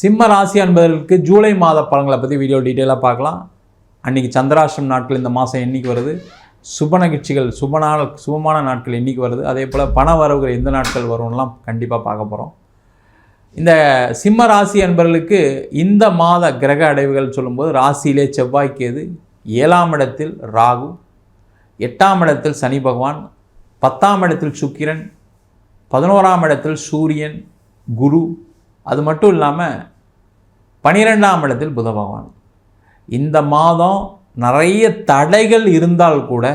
சிம்ம ராசி அன்பர்களுக்கு ஜூலை மாத பலன்களை பற்றி வீடியோ டீட்டெயிலாக பார்க்கலாம். அன்றைக்கி சந்திராஷ்டம் நாட்கள் இந்த மாதம் என்றைக்கு வருது? சுப நிகழ்ச்சிகள் சுப நாள் சுபமான நாட்கள் என்றைக்கு வருது? அதே போல் பண வரவுகள் எந்த நாட்கள் வரும்லாம் கண்டிப்பாக பார்க்க போகிறோம் இந்த சிம்ம ராசி அன்பர்களுக்கு இந்த மாத கிரக அடைவுகள் சொல்லும்போது ராசியிலே செவ்வாய்க்கேது ஏழாம் இடத்தில் ராகு எட்டாம் இடத்தில் சனி பகவான் பத்தாம் இடத்தில் சுக்கிரன் பதினோராம் இடத்தில் சூரியன் குரு அது மட்டும் இல்லாமல் பனிரெண்டாம் இடத்தில் புத பகவான். இந்த மாதம் நிறைய தடைகள் இருந்தால் கூட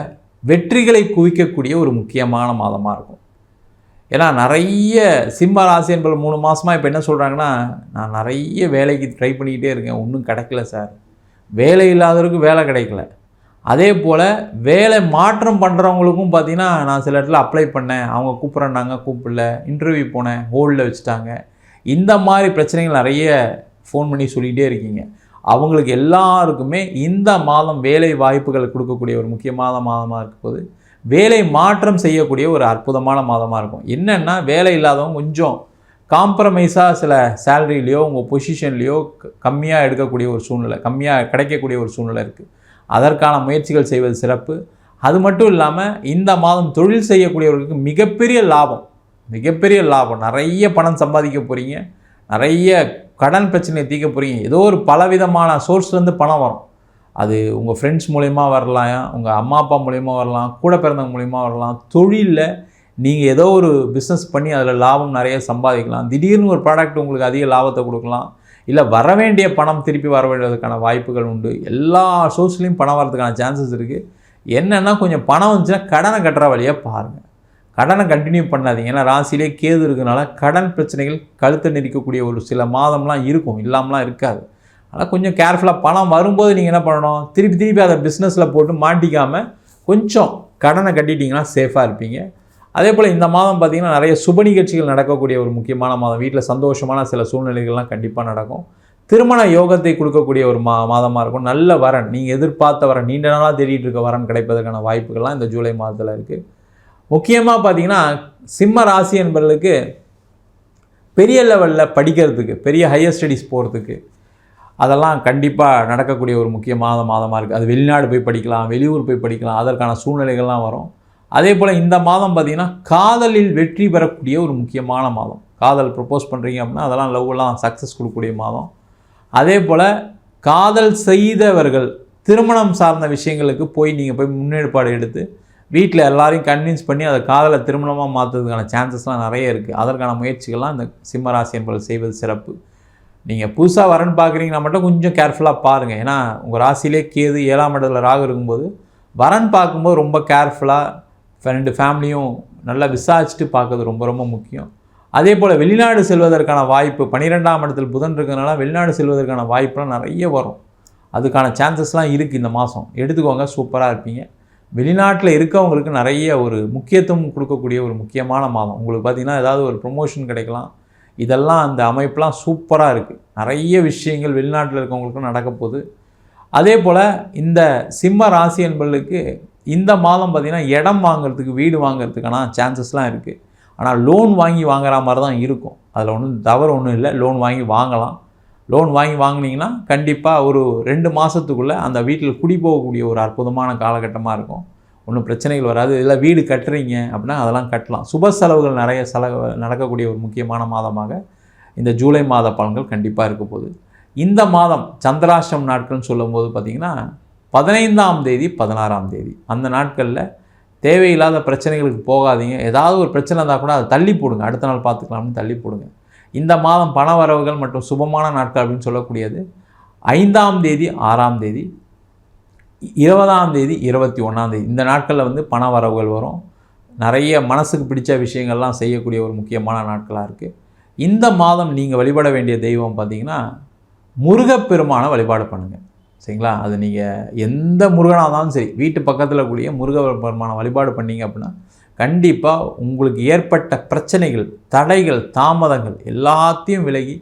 வெற்றிகளை குவிக்கக்கூடிய ஒரு முக்கியமான மாதமாக இருக்கும். ஏன்னா நிறைய சிம்ம ராசி என்பது மூணு மாதமாக இப்போ என்ன சொல்கிறாங்கன்னா நான் நிறைய வேலைக்கு ட்ரை பண்ணிக்கிட்டே இருக்கேன் ஒன்றும் கிடைக்கல சார். வேலை இல்லாதவருக்கு வேலை கிடைக்கல. அதே போல் வேலை மாற்றம் பண்ணுறவங்களுக்கும் பார்த்திங்கன்னா நான் சில இடத்துல அப்ளை பண்ணேன். அவங்க கூப்பிட்றேன்னாங்க கூப்பிடல. இன்டர்வியூ போனேன் ஹோல்டில் வச்சுட்டாங்க. இந்த மாதிரி பிரச்சனைகள் நிறைய ஃபோன் பண்ணி சொல்லிகிட்டே இருக்கீங்க. அவங்களுக்கு எல்லாருக்குமே இந்த மாதம் வேலை வாய்ப்புகளை கொடுக்கக்கூடிய ஒரு முக்கியமான மாதமாக இருக்கும் போது வேலை மாற்றம் செய்யக்கூடிய ஒரு அற்புதமான மாதமாக இருக்கும். என்னென்னா வேலை இல்லாதவங்க கொஞ்சம் காம்ப்ரமைஸாக சில சேலரியிலையோ உங்கள் பொசிஷன்லேயோ கம்மியாக எடுக்கக்கூடிய ஒரு சூழ்நிலை கம்மியாக கிடைக்கக்கூடிய ஒரு சூழ்நிலை இருக்குது அதற்கான முயற்சிகள் செய்வது சிறப்பு. அது மட்டும் இல்லாமல் இந்த மாதம் தொழில் செய்யக்கூடியவர்களுக்கு மிகப்பெரிய லாபம். மிகப்பெரிய லாபம். நிறைய பணம் சம்பாதிக்க போகிறீங்க நிறைய கடன் பிரச்சனையை தீர்க்க போகிறீங்க ஏதோ ஒரு பலவிதமான சோர்ஸ்லேருந்து பணம் வரும். அது உங்கள் ஃப்ரெண்ட்ஸ் மூலயமா வரலாம் உங்கள் அம்மா அப்பா மூலயமா வரலாம் கூட பிறந்தவங்க மூலயமா வரலாம். தொழிலில் நீங்கள் ஏதோ ஒரு பிஸ்னஸ் பண்ணி அதில் லாபம் நிறைய சம்பாதிக்கலாம். திடீர்னு ஒரு ப்ராடக்ட் உங்களுக்கு அதிக லாபத்தை கொடுக்கலாம். இல்லை வர வேண்டிய பணம் திருப்பி வர வேண்டியதுக்கான வாய்ப்புகள் உண்டு. எல்லா சோர்ஸ்லேயும் பணம் வரதுக்கான சான்சஸ் இருக்குது என்னென்னா கொஞ்சம் பணம் வந்துச்சுன்னா கடனை கட்டுற வழியாக பாருங்கள் கடனை கண்டினியூ பண்ணாதீங்க. ஏன்னா ராசியிலே கேது இருக்கிறனால கடன் பிரச்சனைகள் கழுத்தை நெரிக்கக்கூடிய ஒரு சில மாதம்லாம் இருக்கும். இல்லாமலாம் இருக்காது. ஆனால் கொஞ்சம் கேர்ஃபுல்லாக பணம் வரும்போது நீங்கள் என்ன பண்ணணும்? திருப்பி திருப்பி அதை பிஸ்னஸில் போட்டு மாட்டிக்காமல் கொஞ்சம் கடனை கட்டிட்டிங்கன்னா சேஃபாக இருப்பீங்க. அதே போல் இந்த மாதம் பார்த்திங்கன்னா நிறைய சுப நிகழ்ச்சிகள் நடக்கக்கூடிய ஒரு முக்கியமான மாதம். வீட்டில் சந்தோஷமான சில சூழ்நிலைகள்லாம் கண்டிப்பாக நடக்கும். திருமண யோகத்தை கொடுக்கக்கூடிய ஒரு மா மாதமாக இருக்கும். நல்ல வரன். நீங்கள் எதிர்பார்த்த வரன். நீண்ட நாளாக தேடிட்டு இருக்க வரன் கிடைப்பதற்கான வாய்ப்புகள்லாம் இந்த ஜூலை மாதத்தில் இருக்குது முக்கியமாக பார்த்தீங்கன்னா சிம்ம ராசி என்பவர்களுக்கு பெரிய லெவலில் படிக்கிறதுக்கு பெரிய ஹையர் ஸ்டடீஸ் போகிறதுக்கு அதெல்லாம் கண்டிப்பாக நடக்கக்கூடிய ஒரு முக்கியமான மாதமாக இருக்குது அது வெளிநாடு போய் படிக்கலாம் வெளியூர் போய் படிக்கலாம் அதற்கான சூழ்நிலைகள்லாம் வரும். அதே போல் இந்த மாதம் பார்த்திங்கன்னா காதலில் வெற்றி பெறக்கூடிய ஒரு முக்கியமான மாதம். காதல் ப்ரப்போஸ் பண்ணுறீங்க அப்படின்னா அதெல்லாம் லவ்வெல்லாம் சக்ஸஸ் கொடுக்கக்கூடிய மாதம். அதே போல் காதல் செய்தவர்கள் திருமணம் சார்ந்த விஷயங்களுக்கு போய் நீங்கள் போய் முன்னேற்பாடு எடுத்து வீட்டில் எல்லாரையும் கன்வின்ஸ் பண்ணி அதை காதலை திருமணமாக மாற்றுறதுக்கான சான்சஸ்லாம் நிறைய இருக்குது அதற்கான முயற்சிகள்லாம் இந்த சிம்மராசி என்பது செய்வது சிறப்பு. நீங்கள் புதுசாக வரன்னு பார்க்குறீங்கன்னா மட்டும் கொஞ்சம் கேர்ஃபுல்லாக பாருங்கள் ஏன்னா உங்கள் ராசியிலே கேது ஏழாம் இடத்துல ராகு இருக்கும்போது வரன் பார்க்கும்போது ரொம்ப கேர்ஃபுல்லாக ரெண்டு ஃபேமிலியும் நல்லா விசாரிச்சுட்டு பார்க்குறது ரொம்ப ரொம்ப முக்கியம். அதே போல் வெளிநாடு செல்வதற்கான வாய்ப்பு பன்னிரெண்டாம் இடத்தில் புதன் இருக்கிறதுனால வெளிநாடு செல்வதற்கான வாய்ப்புலாம் நிறைய வரும். அதுக்கான சான்சஸ்லாம் இருக்குது இந்த மாதம் எடுத்துக்கோங்க சூப்பராக இருப்பீங்க. வெளிநாட்டில் இருக்கவங்களுக்கு நிறைய ஒரு முக்கியத்துவம் கொடுக்கக்கூடிய ஒரு முக்கியமான மாதம். உங்களுக்கு பார்த்திங்கன்னா ஏதாவது ஒரு ப்ரொமோஷன் கிடைக்கலாம். இதெல்லாம் அந்த அமைப்பெலாம் சூப்பராக இருக்குது நிறைய விஷயங்கள் வெளிநாட்டில் இருக்கவங்களுக்கும் நடக்க போகுது. அதே போல் இந்த சிம்ம ராசி என்பர்களுக்கு இந்த மாதம் பார்த்திங்கன்னா இடம் வாங்குறதுக்கு வீடு வாங்குறதுக்கான சான்சஸ்லாம் இருக்குது ஆனால் லோன் வாங்கி வாங்குற மாதிரி தான் இருக்கும். அதில் ஒன்றும் தவறு ஒன்றும் இல்லை. லோன் வாங்கி வாங்கலாம். லோன் வாங்கி வாங்கினீங்கன்னா கண்டிப்பாக ஒரு ரெண்டு மாதத்துக்குள்ளே அந்த வீட்டில் குடி போகக்கூடிய ஒரு அற்புதமான காலகட்டமாக இருக்கும். ஒன்றும் பிரச்சனைகள் வராது. இல்லை வீடு கட்டுறீங்க அப்படின்னா அதெல்லாம் கட்டலாம். சுப செலவுகள் நிறைய செலவு நடக்கக்கூடிய ஒரு முக்கியமான மாதமாக இந்த ஜூலை மாத பலன்கள் கண்டிப்பாக இருக்க போகுது. இந்த மாதம் சந்திராஷ்டம் நாட்கள்னு சொல்லும்போது பார்த்திங்கன்னா பதினைந்தாம் தேதி பதினாறாம் தேதி. அந்த நாட்களில் தேவையில்லாத பிரச்சனைகளுக்கு போகாதீங்க. ஏதாவது ஒரு பிரச்சனை இருந்தால் கூட அதை தள்ளி போடுங்க. அடுத்த நாள் பார்த்துக்கலாம்னு தள்ளி போடுங்க. இந்த மாதம் பண வரவுகள் மற்றும் சுபமான நாட்கள் அப்படின்னு சொல்லக்கூடியது. ஐந்தாம் தேதி ஆறாம் தேதி இருபதாம் தேதி இருபத்தி ஒன்றாம் தேதி. இந்த நாட்களில் வந்து பண வரவுகள் வரும். நிறைய மனசுக்கு பிடிச்ச விஷயங்கள்லாம் செய்யக்கூடிய ஒரு முக்கியமான நாட்களாக இருக்குது இந்த மாதம் நீங்கள் வழிபட வேண்டிய தெய்வம் பார்த்திங்கன்னா முருகப்பெருமானை வழிபாடு பண்ணுங்கள் சரிங்களா? அது நீங்கள் எந்த முருகனாக இருந்தாலும் சரி வீட்டு பக்கத்தில் கூடிய முருக பெருமானை வழிபாடு பண்ணீங்க அப்படின்னா கண்டிப்பாக உங்களுக்கு ஏற்பட்ட பிரச்சனைகள் தடைகள் தாமதங்கள் எல்லாத்தையும் விலகி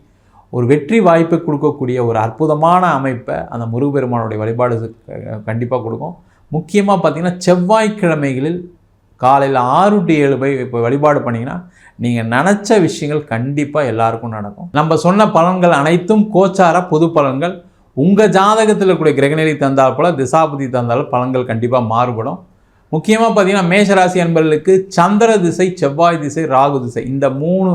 ஒரு வெற்றி வாய்ப்பை கொடுக்கக்கூடிய ஒரு அற்புதமான அமைப்பை அந்த முருகப்பெருமானுடைய வழிபாடு கண்டிப்பாக கொடுக்கும். முக்கியமாக பார்த்திங்கன்னா செவ்வாய்க்கிழமைகளில் காலையில் ஆறு டு ஏழு போய் இப்போ வழிபாடு பண்ணிங்கன்னா நீங்கள் நினச்ச விஷயங்கள் கண்டிப்பாக எல்லாருக்கும் நடக்கும். நம்ம சொன்ன பலன்கள் அனைத்தும் கோச்சார பொது பலன்கள். உங்கள் ஜாதகத்தில் இருக்கக்கூடிய கிரகநிலை தந்தால் போல் திசாபதி தந்தால் பலன்கள் கண்டிப்பாக மாறுபடும். முக்கியமாக பார்த்தீங்கன்னா மேஷராசி அன்பர்களுக்கு சந்திர திசை செவ்வாய் திசை ராகு திசை. இந்த மூணு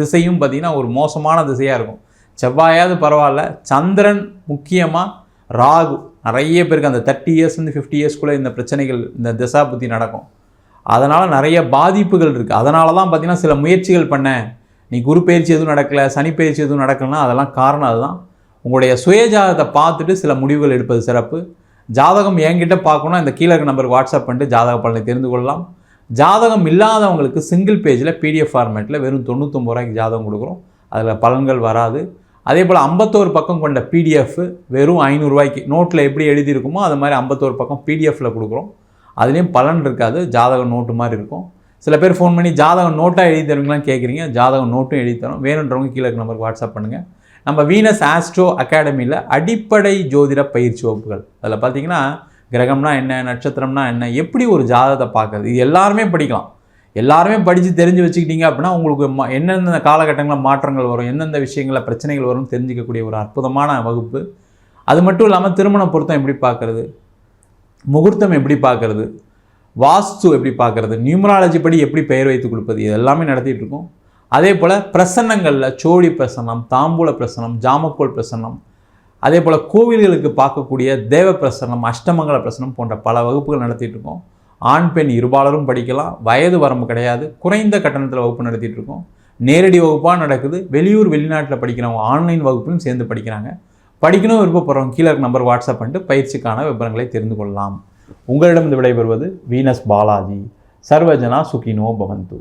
திசையும் பார்த்தீங்கன்னா ஒரு மோசமான திசையாக இருக்கும். செவ்வாயாவது பரவாயில்ல. சந்திரன் முக்கியமாக ராகு. நிறைய பேருக்கு அந்த தேர்ட்டி இயர்ஸ்லேருந்து ஃபிஃப்டி இயர்ஸ்க்குள்ளே இந்த பிரச்சனைகள் இந்த திசா புத்தி நடக்கும். அதனால் நிறைய பாதிப்புகள் இருக்குது அதனால தான் பார்த்தீங்கன்னா சில முயற்சிகள் பண்ண நீ குரு பயிற்சி எதுவும் நடக்கலை சனி பயிற்சி எதுவும் நடக்கலைன்னா அதெல்லாம் காரணம் அதுதான். உங்களுடைய சுயஜாதத்தை பார்த்துட்டு சில முடிவுகள் எடுப்பது சிறப்பு. ஜாதகம் என்கிட்ட பார்க்கணும் இந்த கீழே இருக்க நம்பருக்கு வாட்ஸ்அப் பண்ணிட்டு ஜாதக பலனை தெரிந்து கொள்ளலாம். ஜாதகம் இல்லாதவங்களுக்கு சிங்கிள் பேஜில் பிடிஎஃப் ஃபார்மேட்டில் வெறும் தொண்ணூத்தொம்பது ரூபாய்க்கு ஜாதகம் கொடுக்குறோம். அதில் பலன்கள் வராது. அதே போல் ஐம்பத்தோரு பக்கம் கொண்ட பிடிஎஃப் வெறும் ஐநூறுரூவாய்க்கு நோட்டில் எப்படி எழுதியிருக்குமோ அது மாதிரி ஐம்பத்தோரு பக்கம் பிடிஎஃப்பில் கொடுக்குறோம். அதுலேயும் பலன் இருக்காது. ஜாதகம் நோட்டு மாதிரி இருக்கும். சில பேர் ஃபோன் பண்ணி ஜாதகம் நோட்டாக எழுதி தருவீங்களான்னு கேட்குறீங்க ஜாதகம் நோட்டும் எழுதி தரோம் வேணுன்றவங்க கீழே நம்பருக்கு வாட்ஸ்அப் பண்ணுங்கள் நம்ம வீனஸ் ஆஸ்ட்ரோ அகாடமியில் அடிப்படை ஜோதிட பயிற்சி வகுப்புகள். அதில் பார்த்தீங்கன்னா கிரகம்னா என்ன நட்சத்திரம்னா என்ன எப்படி ஒரு ஜாதகத்தை பார்க்குறது இது எல்லாருமே படிக்கலாம். எல்லாருமே படித்து தெரிஞ்சு வச்சுக்கிட்டீங்க அப்படின்னா உங்களுக்கு ம எந்தெந்த காலகட்டங்களில் மாற்றங்கள் வரும் எந்தெந்த விஷயங்களில் பிரச்சனைகள் வரும் தெரிஞ்சிக்கக்கூடிய ஒரு அற்புதமான வகுப்பு. அது மட்டும் இல்லாமல் திருமண பொருத்தம் எப்படி பார்க்குறது முகூர்த்தம் எப்படி பார்க்குறது வாஸ்து எப்படி பார்க்குறது நியூமராலஜி படி எப்படி பெயர் வைத்து கொடுப்பது இது எல்லாமே நடத்திட்டு இருக்கோம். அதே போல் பிரசன்னங்களில் சோழி பிரசன்னம் தாம்பூல பிரசன்னம் ஜாமக்கோல் பிரசன்னம் அதே போல் கோவில்களுக்கு பார்க்கக்கூடிய தேவ பிரசனம் அஷ்டமங்கல பிரசன்னம் போன்ற பல வகுப்புகள் நடத்திட்டு இருக்கோம். ஆண் பெண் இருபாலரும் படிக்கலாம். வயது வரம்பு கிடையாது. குறைந்த கட்டணத்தில் வகுப்பு நடத்திட்டு இருக்கோம். நேரடி வகுப்பாக நடக்குது. வெளியூர் வெளிநாட்டில் படிக்கிறவங்க ஆன்லைன் வகுப்புலையும் சேர்ந்து படிக்கிறாங்க. படிக்கணும் விருப்பப்படுறவங்க கீழே நம்பர் வாட்ஸ்அப் பண்ணிட்டு பயிற்சிக்கான விவரங்களை தெரிந்து கொள்ளலாம். உங்களிடம் விடைபெறுவது வீனஸ் பாலாஜி. சர்வஜனா சுகினோ பவந்து.